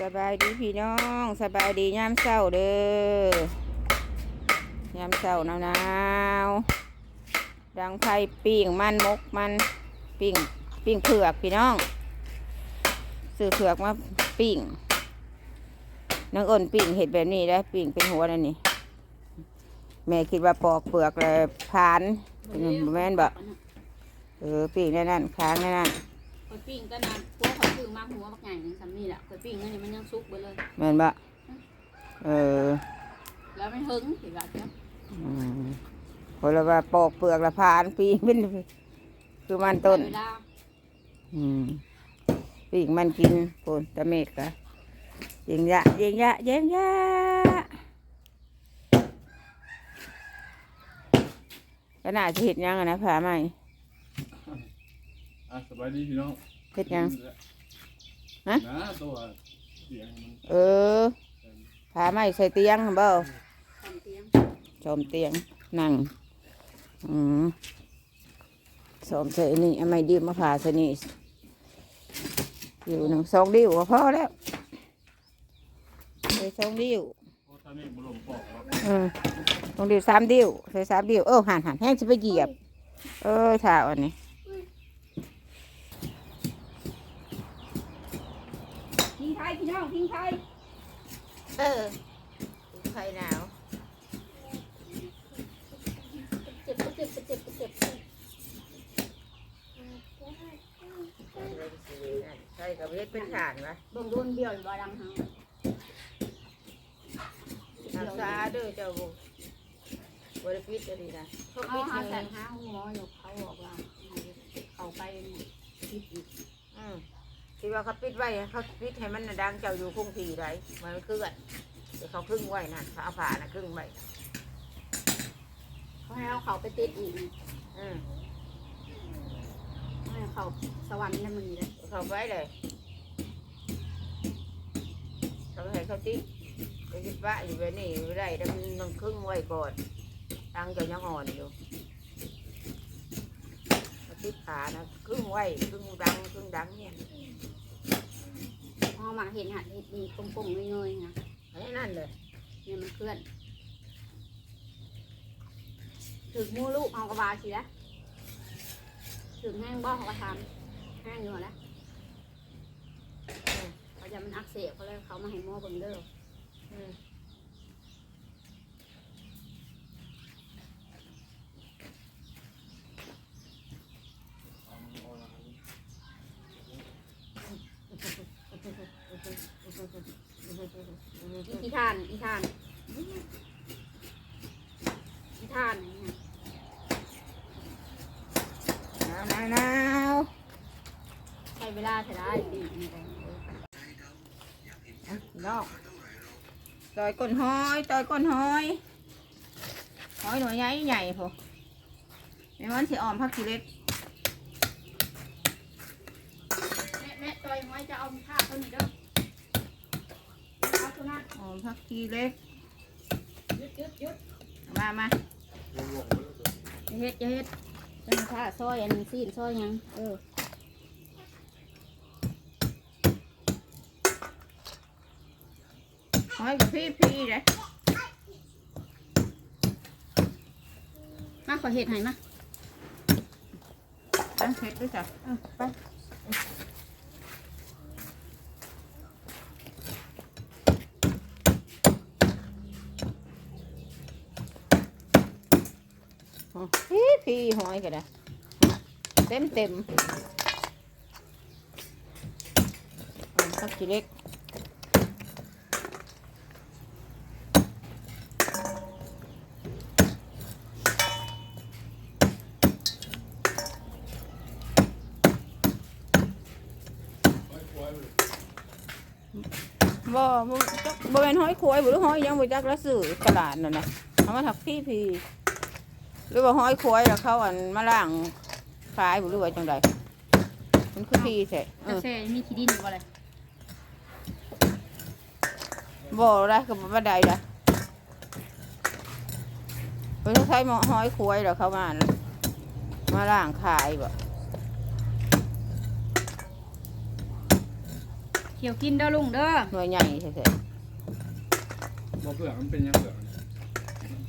สบายดีพี่น้องสบายดียามเช้าเด้อยามเช้าหนาวหนาวดังไฟปิ้งมันมกมันปิ้งปิ้งเผือกพี่น้องซื้อเผือกมาปิ้งน้องอ้นปิ้งเห็ดแบบนี้ได้ปิ้งเป็นหัวนั่นนี่แม่คิดว่าปอกเปลือกเลยพานเป็นแม่นบอกเออปิ้งในนั่นค้างในนั่น คอยปิ้งก็นานพวกเขาซื้อมาหัวบักใหญ่หนึ่งสำนี่แหละคอยปิ้งนั่นนี่มันยังซุกไปเลย แม่นบ่เออแล้วไม่หึงสิแบบเนี้ยอืมเพราะว่าปอกเปลือกละพานปีเป็นคือมันต้น เวลาอืมปีกมันกินโปนตะเมดกะยิงยะยิงยะยิงยะก็น่าจะเห็ดหยังอะนะผาใหม่ อะสบายดีพี่น้องเห็ดหยัง ฮะ นะตัวเสียงมันเออผาใหม่ใส่เตียงเบ้าทำเตียงชมเตียงนั่งอืมสมใส่นี่เอาไม่ดีมาผ่าใส่นี่อยู่หนึ่งสองดิ้วก็พอแล้วใส่สองดิ้วโอ้ท่านนี่บุรุษปอกครับอืมต้องดิ้วสามดิ้วใส่สามดิ้วเออหันหันแห้งจะไปเหยียบ เออถ่าอันนี้ ทิ้ง ไทยพี่น้องทิ้งไทยเออใครหนาวเจ็บเจ็บเจ็บเจ็บใช่กับเวทเป็นฐานวะเบิ่งโดนเบี้ยวอยู่บ่ดังเฮารักษาเด้วยเจ้าบุบริพิษจะดีนะเขาหาเลแสนห้าหมออยู่เขาบอกว่าเขาไปคิดอีก ที่ว่าเขาปิดไว้เขาปิดให้มันน่ะดังเจ้าอยู่คงผีไรมันเคลื่อนเดี๋ยวเขาครึ่งไว้นะเขาเอาผ่านะครึ่งไว้เขาให้เอาเขาไปติดอีกอืมให้เขาสวรรค์นั่นมันนี่เลยเขาไว้เลยเขาให้เขาติดไปคิดว่าอยู่แบบนี้ไม่ได้แล้วมันต้องครึ่งไว้ก่อนดังเจ้ายังอ่อนอยู่เขา ติดขานะครึ่งไว้ครึ่งดังครึ่งดังเนี่ยพอมาเห็นหัดเห็ดดีกลมๆเงยๆนะไอ้นั่นเลยเนี่ยมันเคลื่อนถึงมูลูกเอากระบาสิละถึงแห้งบ้องเขาก็ทำแห้งอยู่แล้วเขาจะมันอักเสบเขาเลยเขามาให้หม้อเบิ่งเด้อ อืมอีอีทาน อีทาน อีทานนี่นะหนาวหนาวหนาวใช้เวลาเท่าไรดีนี่เลยอะน้องต่อยก้นหอยต่อยก้นหอยหอยหน่วยใหญ่ใหญ่พอไม่วันสิออมพักทีเล็กแม่แม่ตัวไว้จะเอาผ้าตัวนี้เด้อเอา ตัวนั้นออมพักทีเล็กยึดยึดยึดมามาจะเฮ็ดจะเฮ็ดจะมีผ้าซอยอันนี้ซีนซอยหยัง เออหอยกับพี่พี่เลยมาขอเห็ดให้มาตั้งเผ็ดด้วยจ้ะเออไป อ๋อ พี่หอยกันนะเต็มเต็มออมพักทีเล็กบ่บ่จักบ่เป็นห้อยควยบ่หรือห้อยยังบ่จักละสื่อตลาดนั่นน่ะเอามาถักพี่พี่ หรือว่าห้อยควยแล้วเขาอันมาล่างขายบ่หรือว่าจังไดมันคือพี่แท้เอแต่อเซ่มีขี้ดินบ่เลยบ่ได้ก็บ่ได้ละเพิ่นใช้หม้อห้อยควยแล้วเขามาน่ะมาล่างขายบ่เขียวกินเด้อลุงเด้อหน่วยใหญ่แท้บ่เผือกมันเป็นยังเผือก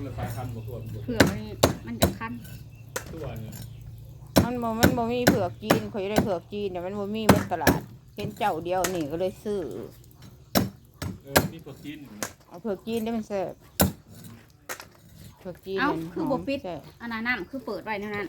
คนละสายพันธุ์บ่ตัวบ่เผื่อมันมันจะคันตัวเนี่ยๆมันบ่มันบ่มีเผือกจีนข่อยได้เผือกจีนแต่มันบ่มีในตลาดเห็นเจ้าเดียวนี่ก็เลยซื้อ เออมีโปรตีนอยู่นะเอาเผือกจีนได้มันแซ่บเผือกจีนเอ้า มันคือหบ่มปิดแซ่บอันนั้นน้ำคือเปิดไว้เท่านั้น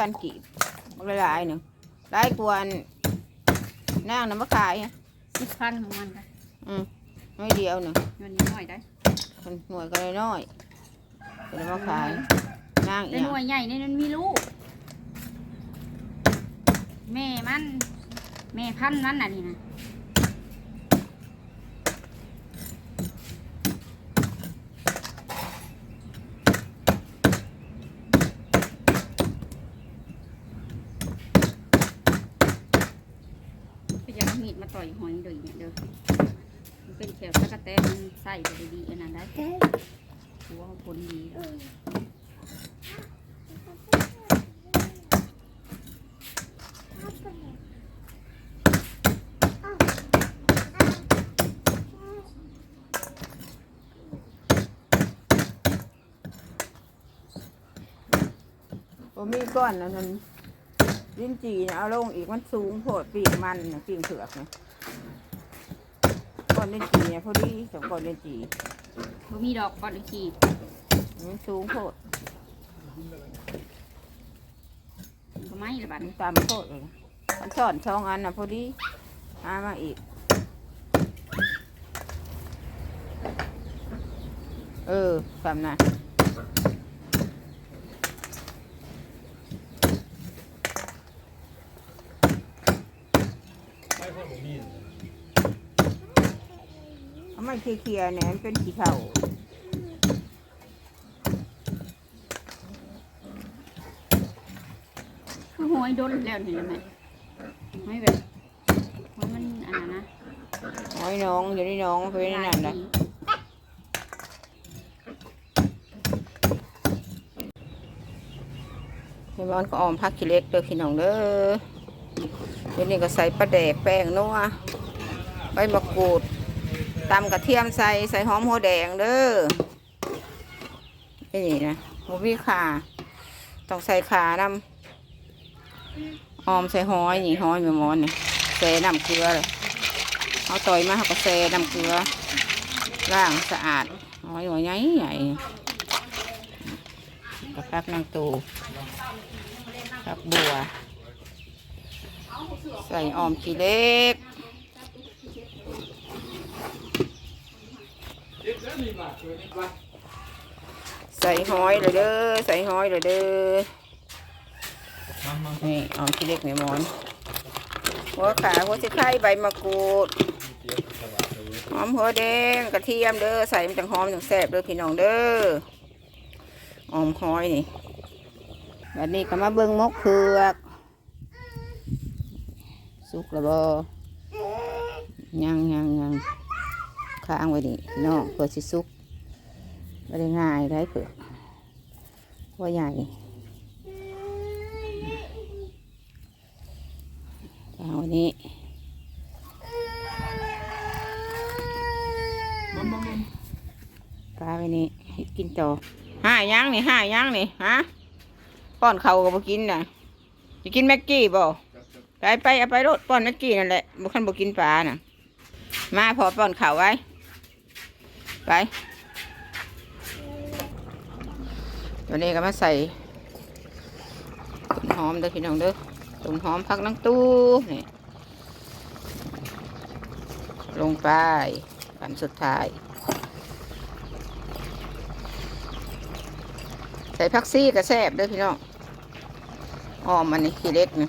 พันกีบมันละลายหนึ่งหลายกว่าอันนางน้ำมะขายอะสิบพันของมันค่ะอืมน้อยเดียวหนึ่งเงินนิดหน่อยได้คนหน่วยก็เลยน้อยเป็นน้ำมะขายนางอีแต่กหน่วยใหญ่นี่มันมีลูกแม่มันแม่พันธุ์นั้นน่ะนี่นะไปยังเอามีดมาต่อยหอยเดี๋ยวนี้เด้อมันเป็นแถวตะกะแตนมันใส่ไปดีอันนั้นได้หัวผลดีเด้มีก้อนแล้วนั้นลิ้นจีน่ะเอาลงอีกมันสูงโพดปีกมันน่ะปีกเผือกนะ ก้อนเลิ้นจีเนี่ยพอดีสองก้อนเลิ้นจีบ่มีดอกบอลขีมันสูงโคตรทำไม่ละบาดมันตามโคตรเลยมันสอนช่องอันน่ะพอดีหามาอีก เออสามนะ ไม่ค่อยบ่มี เอาไม่เคลียร์ๆเนี่ยมันเป็นขี้เถ้าคือหอยโดนแล้วนี่แหละแม่หอยแบบหอยมันอันนั้นนะหอยน้องอยู่ในน้องไปในนั่นเลยเฮ้ยมันก็ออมพักขี้เล็กเด้อพี่น้องเด้อเดี๋ยวนี้ก็ใส่ปลาแดกแป้งนัวใบมะกรูด ตำกระเทียมใส่ใส่หอมหัวแดงเด้อนี่นะหมูพี่ขาต้องใส่ขานำออมใส่หอยนี่หอยแมมอนนี่ใส่น้ำเกลือเลยเอาต่อยมาเขาก็แช่น้ำเกลือล้างสะอาดหอยหัวใหญ่ใหญ่กระพักนางตูพักบัว ใส่ออมขี้เล็ก ใส่หอยเลยเด้อ ใส่หอยเลยเด้อ นี่ออมขี้เล็กในหมอน หัวขาหัวสิไข่ใบมะกรูด หอมหัวแดงกระเทียมเด้อ ใส่มันจังหอมจังแซ่บเด้อพี่น้องเด้อหอมหอยนี่แบบนี้ก็มาเบิ่งมกเผือก สุกแล้วบ่ยังยังยัง ค้างไว้นี่พี่น้องเพื่อสิสุกไม่ได้ง่ายได้เผือว่าใหญ่ค้างไว้นี่ปลาไปนี่กินต่อห้ายังนี่ห้ายังนี่ฮะป้อนเขาก็บ่กินน่ะจะกินแม็กกี้บ่ไปไปเอาไปรถป้อนแม็กกี้นั่นแหละบุคันบ่กินปลาน่ะ มาพอป้อนข้าวไว้ ไปตัวนี้ก็มาใส่ต้นหอมเด้อพี่น้องเด้อต้นหอมพักนังตู้นี่ลงไปอันสุดท้าย ใส่ผักซี่กระแซบเด้อพี่น้องอ้อมอันนี้ขี้เล็กนี่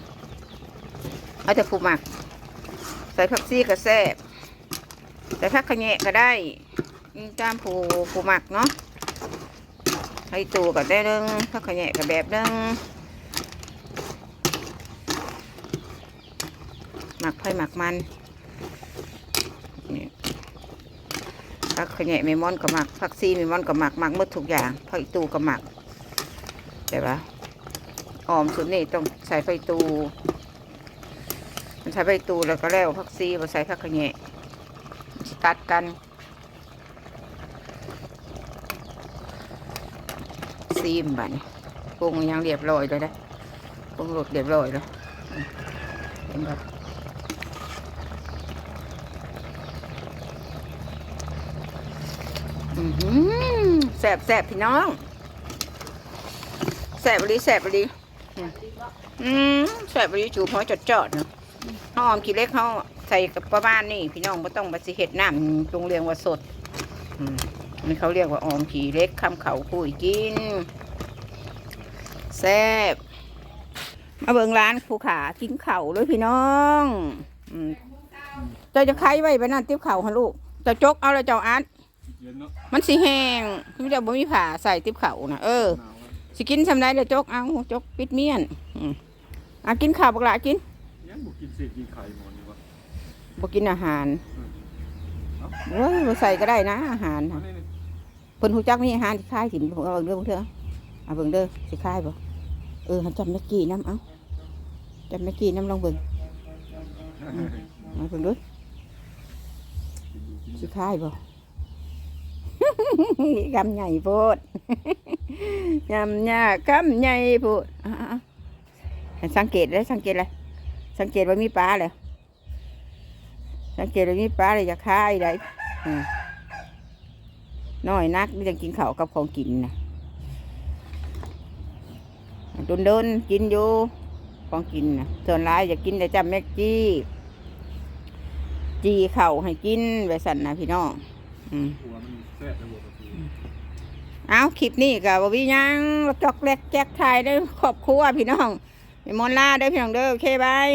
เอาแต่ผูหมัก ใส่ผักซี่กระแซบใส่ผักขะแยะก็ได้ นี่ตามผู้ผู้หมักเนาะให้ตูก็ได้เรื่องผักขะแยะก็แบบหนึงหมักไผ่หมักมันนี่ขผักขะแยะเมมอนก็หมักผักซีเมมอนก็หมักหมักหมดทุกอย่างผักอีตูก็หมักแต่ว่าออมสุดนี่ต้องใส่ไฟตูมันใช้ไฟตูแล้วก็แล้วผักซีมาใส่ผักขะแยะตัดกัน ซีมบัดนปรุงยังเรียบร้อยเลยนะปรุงรสเรียบร้อยแล้วเห็นแบบอื้อหือแสบแสบพี่น้องแสบรีแสบรีอืมแสบรีจูพอจดจอดๆเนาะหอมขี้เล็กเขาใส่กับประมาณนี้พี่น้องไม่ต้องมาสิเห็ดน้ำจงเรียงว่าสดอืม นี่เขาเรียกว่าออมขี้เล็กคำเขาคุยกิน แซ่บ มาเบิ่งร้านภูขากินเข่าวเลยพี่น้องอืมเจ้าจะไขไว้ไปนั่นติ๊บเข่าวฮะลูกเจ้าจกเอาแล้วเจ้าอัดเย็นเนาะมันสีแห้งพี่เจ้าบ่มีผ่าใส่ติ๊บเข่าวนะเออหนาวอะสิกินสำได้เลยจกเอาจกปิดเมียนอืมอะกินข้าวบักละกินยังบุกินเศษกินไข่หมอนนี่วะบ่กินอาหารเอ้าเว้ยบ่ใส่ก็ได้นะอาหารอัน่ะนนี้นี่ เพิ่นฮู้จักมีอาหารที่คายถิ่นเอาเบิ่งเด้อเบิ่งเถอะเอาเบิ่งเด้อสิคายบ่เออหันจำแม่กี้น้ำเอ้าจำแม่กี้น้ำลองเบิ่งมาเพิ่งดูสิคายบ่กำใหญ่โพดยำยากำใหญ่โพดอะๆให้สังเกตเลยสังเกตเลยสังเกตว่ามีปลาเลยสังเกตว่ามีปลาเลยจะคายได้ น้อยนักนี่จะกินข้าวกับของกินนะโดนโดนๆกินอยู่ของกินนะส่วนร้ายจะกินแต่จำแม็กจี้จีเข่าให้กินไว้สั่นนะพี่น้องอืมหัวมันแซ่บไปหมดเลยเอาคลิปนี้กับบวิยังจอกแลกแจกทายได้อครอบครัวพี่น้องไปมอนลาได้อพี่น้องเด้อโอเคบาย